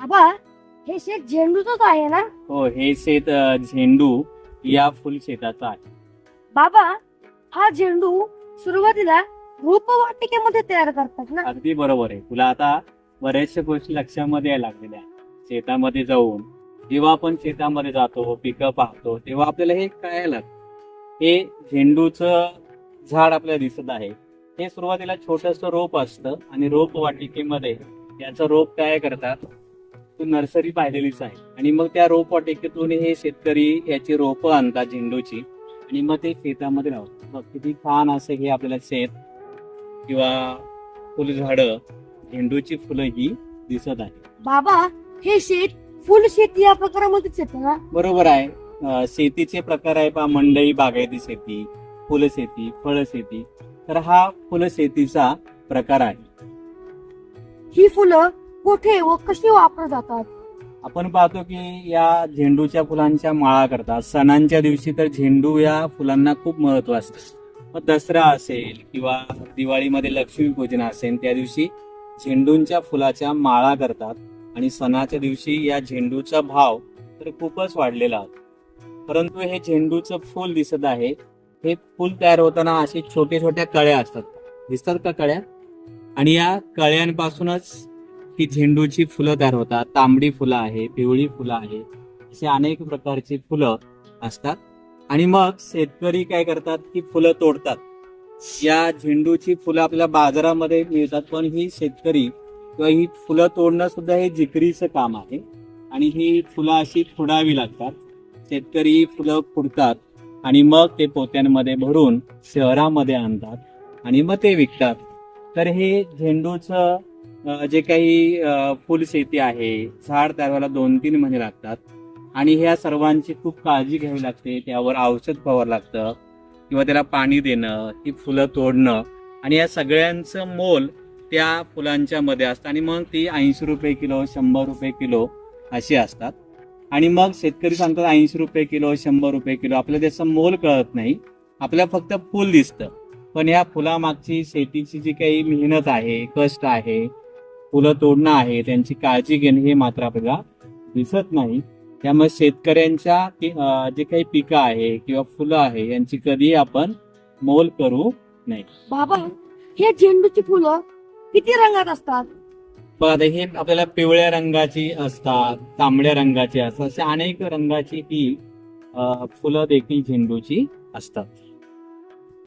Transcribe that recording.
बाबा हे शेत झेंडूचंच आहे ना? हो हे शेत अ, झेंडू या फुल शेताचं आहे. बाबा हा झेंडू सुरुवातीला रोपवाटिकेमध्ये तयार करतात ना? अगदी बरोबर आहे. तुला आता बऱ्याचशा गोष्टी लक्षामध्ये यायला लागलेल्या आहेत. शेतामध्ये जाऊन जेव्हा आपण शेतामध्ये जातो पिकं पाहतो तेव्हा आपल्याला हे कळायला लागतं. हे झेंडूचं झाड आपल्याला दिसत आहे. हे सुरुवातीला छोटस रोप असतं आणि रोप वाटिकेमध्ये याचं रोप काय करतात. नर्सरी पाहिलेलीच आहे. आणि मग त्या रोप वाटिकेतून हे शेतकरी याची रोपं आणतात झेंडूची. आणि मग ते शेतामध्ये लावतात. बघ किती छान असं हे आपल्याला शेत किंवा फुलझाडं झेंडूची फुलं ही दिसत आहे बाबा हे शेत फुल शेती या प्रकारामध्येच येतं ना? बरोबर आहे. अं, शेतीचे प्रकार आहे पहा मंडई बागायती शेती फुलशेती फळशेती तर हा फुलशेतीचा प्रकार आहे. ही फुलं कुठे व कशी वापरली जातात? आपण पाहतो की या झेंडूच्या फुलांच्या माळा करतात. सणांच्या दिवशी तर झेंडू या फुलांना खूप महत्त्व असतं. मग दसरा असेल किंवा दिवाळीमध्ये लक्ष्मीपूजन असेल त्या दिवशी झेंडूंच्या फुलाच्या माळा करतात आणि सणाच्या दिवशी या झेंडूचा भाव तर खूपच वाढलेला होता. परंतु हे झेंडूचं फूल दिसत आहे. हे फूल तयार होताना असे छोटे छोट्या कळ्या असतात. दिसतात का कळ्या? आणि या कळ्यांपासूनच ही झेंडूची फुलं तयार होतात तांबडी फुलं आहे पिवळी फुलं आहे अशी अनेक प्रकारची फुलं असतात. आणि मग शेतकरी काय करतात की फुलं तोडतात. या झेंडूची फुलं आपल्याला बाजारामध्ये मिळतात पण ही शेतकरी किंवा ही फुलं तोडणं सुद्धा हे जिकरीचं काम आहे. आणि ही फुलं अशी फुडावी लागतात. शेतकरी फुलं फुडतात आणि मग ते पोत्यांमध्ये भरून शहरामध्ये आणतात आणि मग ते विकतात. तर हे झेंडूचं जे काही फुलशेती आहे झाड तयार व्हायला दोन तीन महिने लागतात. आणि ह्या सर्वांची खूप काळजी घ्यावी लागते. त्यावर औषध फवार लागतं. किंवा त्याला पाणी देणं ती फुलं तोडणं. आणि या सगळ्यांचं मोल त्या फुलांच्या मध्ये असतं. आणि मग ती ऐंशी रुपये किलो शंभर रुपये किलो अशी असतात. आणि मग शेतकरी सांगतात ऐंशी रुपये किलो शंभर रुपये किलो. आपल्याला त्याचं मोल कळत नाही. आपल्याला फक्त फुल दिसतं. पण या फुलामागची शेतीची जी काही मेहनत आहे कष्ट आहे फुलं तोडणं आहे त्यांची काळजी घेणं हे मात्र आपल्याला दिसत नाही. त्यामुळे शेतकऱ्यांच्या जे काही पिकं आहे किंवा फुलं आहे यांची कधीही आपण मोल करू नये. बाबा हे झेंडूची फुलं किती रंगात असतात? बघा हे आपल्याला पिवळ्या रंगाची असतात तांबड्या रंगाची असतात अशा अनेक रंगाची ही फुलं देखील झेंडूची असतात.